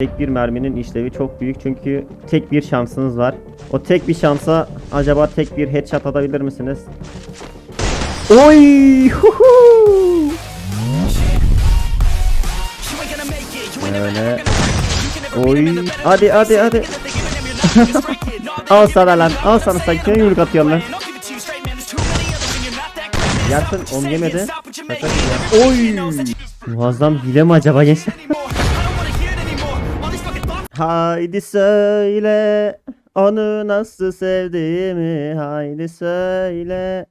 Tek bir merminin işlevi çok büyük çünkü tek bir şansınız var. O tek bir şansa acaba tek bir headshot atabilir misiniz? Oy! Huhu! Öyle. Oy! Hadi hadi hadi. al sana lan. Al sana sen kime yumruk atıyorsun lan? Yersin onu yemedi. Oy! Muazzam hile mi acaba gençler? Haydi söyle onu nasıl sevdiğimi haydi söyle.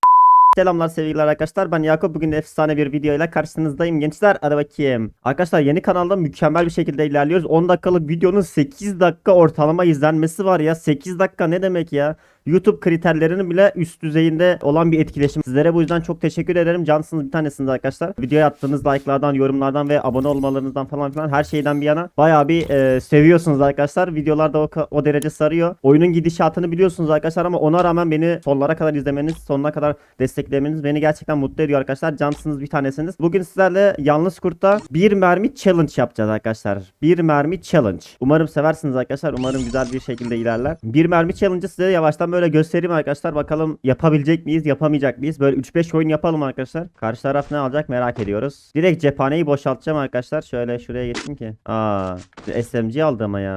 Selamlar sevgili arkadaşlar ben Yakup bugün efsane bir video ile karşınızdayım gençler hadi bakayım. Arkadaşlar yeni kanalda mükemmel bir şekilde ilerliyoruz 10 dakikalık videonun 8 dakika ortalama izlenmesi var ya 8 dakika ne demek ya. YouTube kriterlerinin bile üst düzeyinde olan bir etkileşim. Sizlere bu yüzden çok teşekkür ederim. Cansınız bir tanesiniz arkadaşlar. Videoya attığınız like'lardan, yorumlardan ve abone olmalarınızdan falan filan her şeyden bir yana bayağı bir e, seviyorsunuz arkadaşlar. Videolarda o, o derece sarıyor. Oyunun gidişatını biliyorsunuz arkadaşlar ama ona rağmen beni sonlara kadar izlemeniz, sonuna kadar desteklemeniz beni gerçekten mutlu ediyor arkadaşlar. Cansınız bir tanesiniz. Bugün sizlerle Yalnız Kurt'ta bir mermi challenge yapacağız arkadaşlar. Bir mermi challenge. Umarım seversiniz arkadaşlar. Umarım güzel bir şekilde ilerler. Bir mermi challenge'ı size yavaştan böyle göstereyim arkadaşlar. Bakalım yapabilecek miyiz, yapamayacak mıyız? Böyle 3-5 oyun yapalım arkadaşlar. Karşı taraf ne alacak merak ediyoruz. Direkt cephaneyi boşaltacağım arkadaşlar. Şöyle şuraya geçtim ki. Aa, SMG aldı ama ya.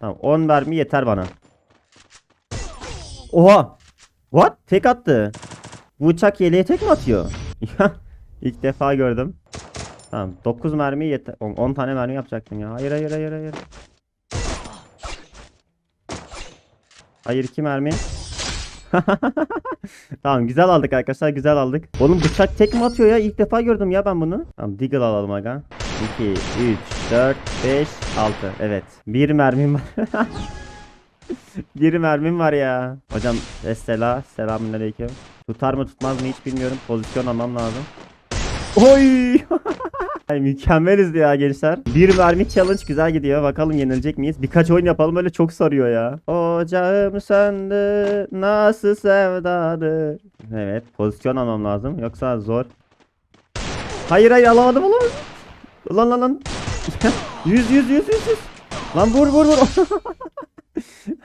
Tamam 10 mermi yeter bana. Oha! What? Tek attı. Bu uçak yeleğe tek mi atıyor? İlk defa gördüm. Tamam 9 mermi yeter. 10, 10 tane mermi yapacaktım ya. Hayır hayır hayır hayır. Hayır 2 mermi. tamam güzel aldık arkadaşlar güzel aldık. Oğlum bıçak tek mi atıyor ya? İlk defa gördüm ya ben bunu. Tamam Deagle alalım aga. 2, 3, 4, 5, 6. Evet. Bir mermim var. bir mermim var ya. Hocam Estela selamünaleyküm. Tutar mı tutmaz mı hiç bilmiyorum. Pozisyon almam lazım. Oy! Ay, mükemmeliz ya gençler. Bir mermi challenge güzel gidiyor. Bakalım yenilecek miyiz? Birkaç oyun yapalım öyle çok sarıyor ya. Ocağım söndü nasıl sevdadır. Evet pozisyon almam lazım. Yoksa zor. Hayır hayır alamadım alamadım. Lan lan lan. 100 100 100 100 100. Lan vur vur vur.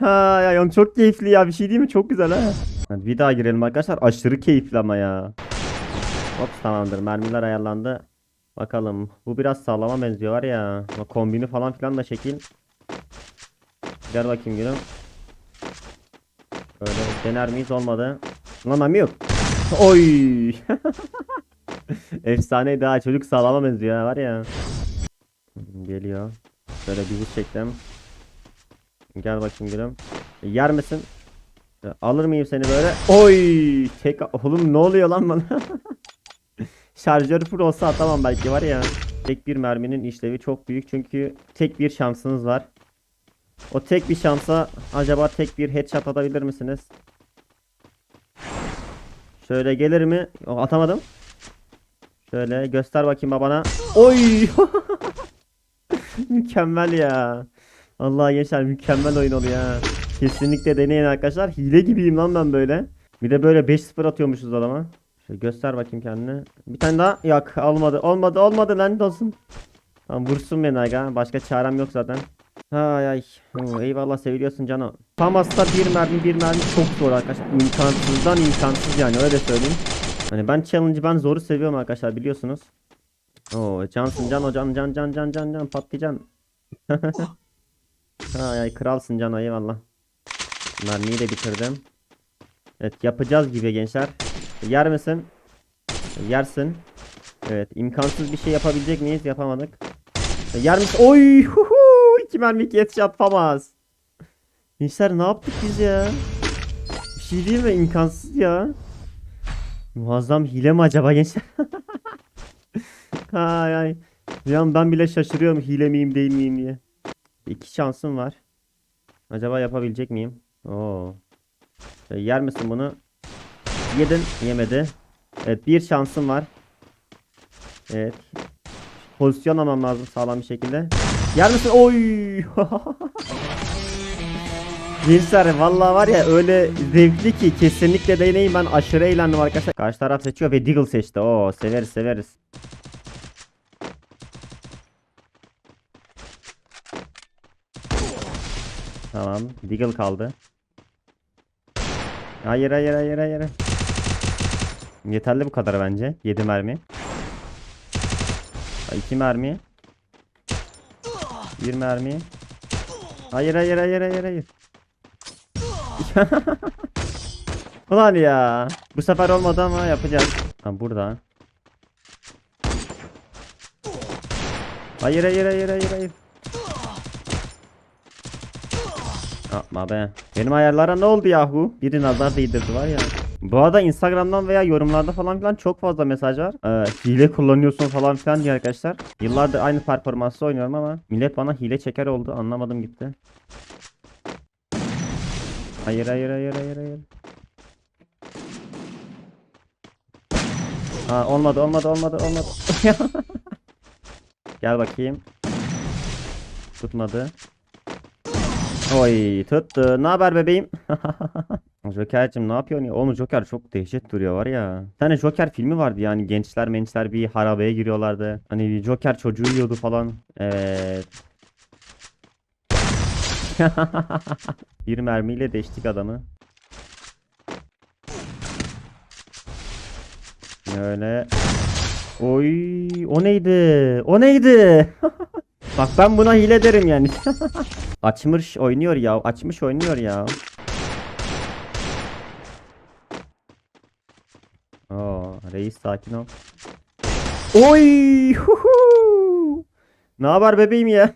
ha ya oğlum çok keyifli ya bir şey değil mi? Çok güzel ha. Hadi bir daha girelim arkadaşlar. Aşırı keyifli ama ya. Hop tamamdır. Mermiler ayarlandı. Bakalım. Bu biraz sağlama benziyor var ya. Kombini falan filan da şekil. Gel bakayım gülüm. Böyle dener miyiz olmadı. Lan mermi yok. Oy. Efsane daha çocuk sağlama benziyor var ya. Geliyor. Şöyle bir hız çektim. Gel bakayım gülüm. Yer misin? Ya, Alır mıyım seni böyle? Oy! Tek oğlum ne oluyor lan bana? Şarjör full olsa atamam belki var ya. Tek bir merminin işlevi çok büyük çünkü tek bir şansınız var. O tek bir şansa acaba tek bir headshot atabilir misiniz? Şöyle gelir mi? O, atamadım. Şöyle göster bakayım babana. Oy! mükemmel ya. Allah gençler mükemmel oyun oluyor ya. Kesinlikle deneyin arkadaşlar. Hile gibiyim lan ben böyle. Bir de böyle 5-0 atıyormuşuz adama. Şöyle göster bakayım kendini. Bir tane daha. Yok olmadı. Olmadı olmadı lanet olsun. Tamam vursun beni aga. Başka çarem yok zaten. Ay ay. Oo, eyvallah seviliyorsun Cano. Famas'ta bir mermi bir mermi çok zor arkadaşlar. İmkansızdan imkansız yani öyle söyleyeyim. Hani ben challenge'ı ben zoru seviyorum arkadaşlar biliyorsunuz. Oo cansın Cano can can can can can can patlayacaksın. ay ay kralsın Cano eyvallah. Mermiyi de bitirdim. Evet yapacağız gibi gençler. Yer misin? Yersin. Evet imkansız bir şey yapabilecek miyiz? Yapamadık. Yer misin? Oy! Huhu! İki mermi iki headshot yapamaz. Gençler ne yaptık biz ya? Bir şey değil mi? İmkansız ya. Muazzam hile mi acaba gençler? ay ay. Bir an ben bile şaşırıyorum hile miyim değil miyim diye. İki şansım var. Acaba yapabilecek miyim? Oo. E, Yer misin bunu? Yedin. Yemedi. Evet bir şansım var. Evet. Pozisyon almam lazım sağlam bir şekilde. Yer misin? Oy! Gençler vallahi var ya öyle zevkli ki kesinlikle deneyin ben aşırı eğlendim arkadaşlar. Karşı taraf seçiyor ve Deagle seçti. Oo severiz severiz. Tamam. Deagle kaldı. Hayır hayır hayır hayır. Yeterli bu kadar bence. 7 mermi. 2 mermi. 1 mermi. Hayır hayır hayır hayır hayır. Ulan ya. Bu sefer olmadı ama yapacağız. Ha burada. Hayır hayır hayır hayır hayır. Yapma be. Benim ayarlara ne oldu yahu? Biri nazar değdirdi var ya. Bu arada Instagram'dan veya yorumlarda falan filan çok fazla mesaj var. Ee, hile kullanıyorsun falan filan diye arkadaşlar. Yıllardır aynı performansla oynuyorum ama millet bana hile çeker oldu. Anlamadım gitti. Hayır hayır hayır hayır hayır. Ha olmadı olmadı olmadı olmadı. Gel bakayım. Tutmadı. Oy tuttu. Ne haber bebeğim? Joker'cim ne yapıyorsun ya? Oğlum Joker çok dehşet duruyor var ya. Bir tane Joker filmi vardı yani gençler mençler bir harabeye giriyorlardı. Hani bir Joker çocuğu yiyordu falan. Evet. bir mermiyle deştik adamı. Öyle. Oy, o neydi? O neydi? Bak ben buna hile derim yani. Açmış oynuyor ya. Açmış oynuyor ya. Oo, reis sakin ol. Oy! Huhu! Ne haber bebeğim ya?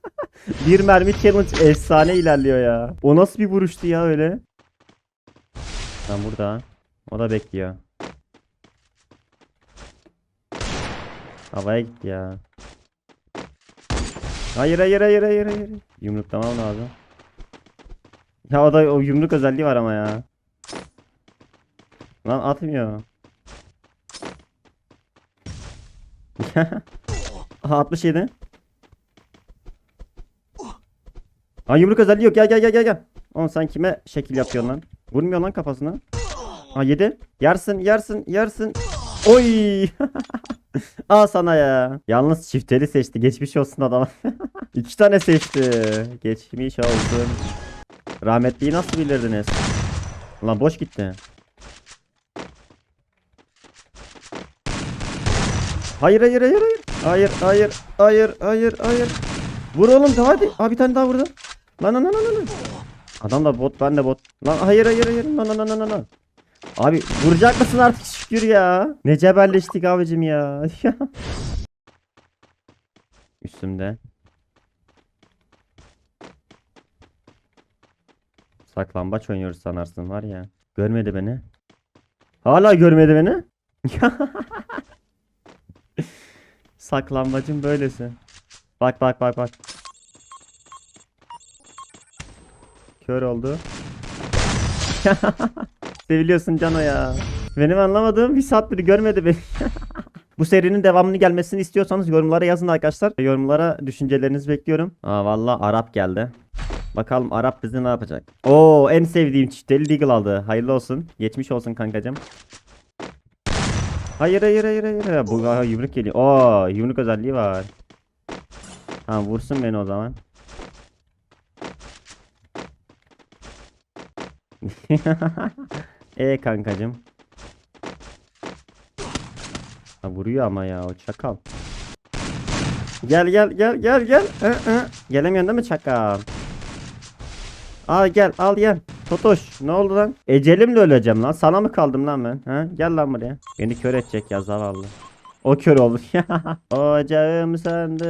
bir mermi challenge efsane ilerliyor ya. O nasıl bir vuruştu ya öyle? Ben burada. O da bekliyor. Havaya gitti ya. Hayır hayır hayır hayır hayır. Yumruklamam lazım. Ya o da o yumruk özelliği var ama ya. Lan atmıyor. Aha 67. Aa yumruk özelliği yok. Gel gel gel gel gel. Oğlum sen kime şekil yapıyorsun lan? Vurmuyor lan kafasına. Aa 7. Yarsın yarsın yarsın. Oy. Al sana ya. Yalnız çifteli seçti. Geçmiş olsun adam. İki tane seçti. Geçmiş olsun. Rahmetliyi nasıl bilirdiniz? Lan boş gitti. Hayır hayır hayır hayır. Hayır hayır hayır hayır hayır. Vur oğlum da hadi. Abi bir tane daha vurdum. Lan lan lan lan. Adam da bot ben de bot. Lan hayır hayır hayır. Lan lan lan lan. Abi vuracak mısın artık şükür ya. Ne cebelleştik abicim ya. Üstümde. Saklambaç oynuyoruz sanarsın var ya. Görmedi beni. Hala görmedi beni. Saklambacın böylesi. Bak bak bak bak. Kör oldu. Seviliyorsun Cano ya. Benim anlamadığım bir saattir görmedi beni. Bu serinin devamını gelmesini istiyorsanız yorumlara yazın arkadaşlar. Yorumlara düşüncelerinizi bekliyorum. Aa valla Arap geldi. Bakalım Arap bizi ne yapacak. Oo en sevdiğim çifteli Deagle aldı. Hayırlı olsun. Geçmiş olsun kankacım. Hayır hayır hayır hayır. Bu aa, yumruk geliyor. Oo yumruk özelliği var. Ha vursun beni o zaman. e kankacım. Ha, vuruyor ama ya o çakal. Gel gel gel gel gel. Hı, hı. Gelemiyorsun değil mi çakal? Al gel al gel. Totoş ne oldu lan? Ecelimle öleceğim lan. Sana mı kaldım lan ben? Ha? Gel lan buraya. Beni kör edecek ya zavallı. O kör oldu. Ocağım söndü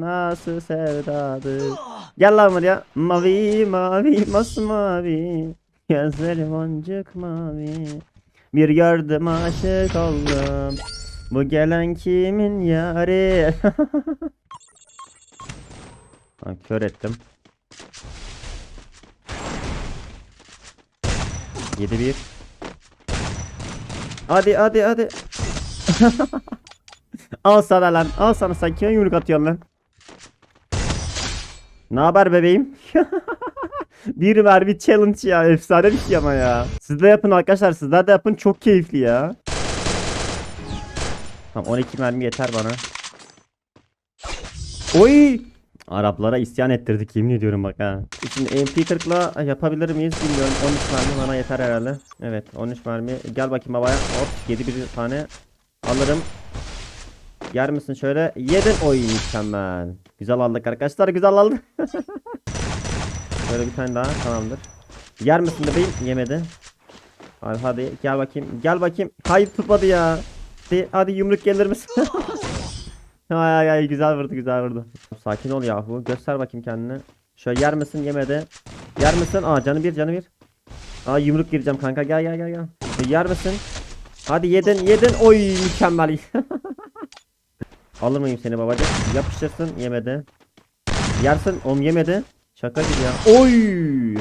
nasıl sevdadır. Gel lan buraya. Mavi mavi masmavi. Gözleri boncuk mavi. Bir gördüm aşık oldum. Bu gelen kimin yari? Ha, kör ettim. 7-1. Hadi hadi hadi. al sana lan. Al sana sen kime yumruk atıyorsun lan? Ne haber bebeğim? bir mermi challenge ya. Efsane bir şey ama ya. Siz de yapın arkadaşlar. Sizler de yapın. Çok keyifli ya. Tamam 12 mermi yeter bana. Oy! Araplara isyan ettirdik yemin ediyorum bak ha. Şimdi MP40'la yapabilir miyiz bilmiyorum. 13 mermi bana yeter herhalde. Evet 13 mermi. Gel bakayım babaya. Hop 7 bir tane alırım. Yer misin şöyle? Yedin. Oy mükemmel. Güzel aldık arkadaşlar güzel aldık. Şöyle bir tane daha tamamdır. Yer misin bebeğim? Yemedi. Hadi hadi gel bakayım. Gel bakayım. Hayır tutmadı ya. Hadi, hadi yumruk gelir misin? ay ay ay güzel vurdu güzel vurdu. Sakin ol yahu. Göster bakayım kendini. Şöyle yer misin? Yemedi. Yer misin? Aa canı bir canı bir. Aa yumruk gireceğim kanka. Gel gel gel gel. Yer misin? Hadi yedin yedin. Oy mükemmel. Alır mıyım seni babacığım? Yapıştırsın. Yemedi. Yersin. Oğlum yemedi. Şaka gibi ya. Oy!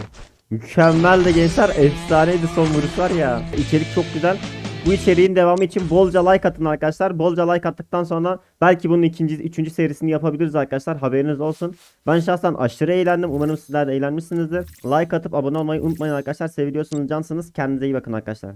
Mükemmel de gençler. Efsaneydi son vuruş var ya. İçerik çok güzel. Bu içeriğin devamı için bolca like atın arkadaşlar. Bolca like attıktan sonra belki bunun ikinci, üçüncü serisini yapabiliriz arkadaşlar. Haberiniz olsun. Ben şahsen aşırı eğlendim. Umarım sizler de eğlenmişsinizdir. Like atıp abone olmayı unutmayın arkadaşlar. Seviyorsunuz cansınız. Kendinize iyi bakın arkadaşlar.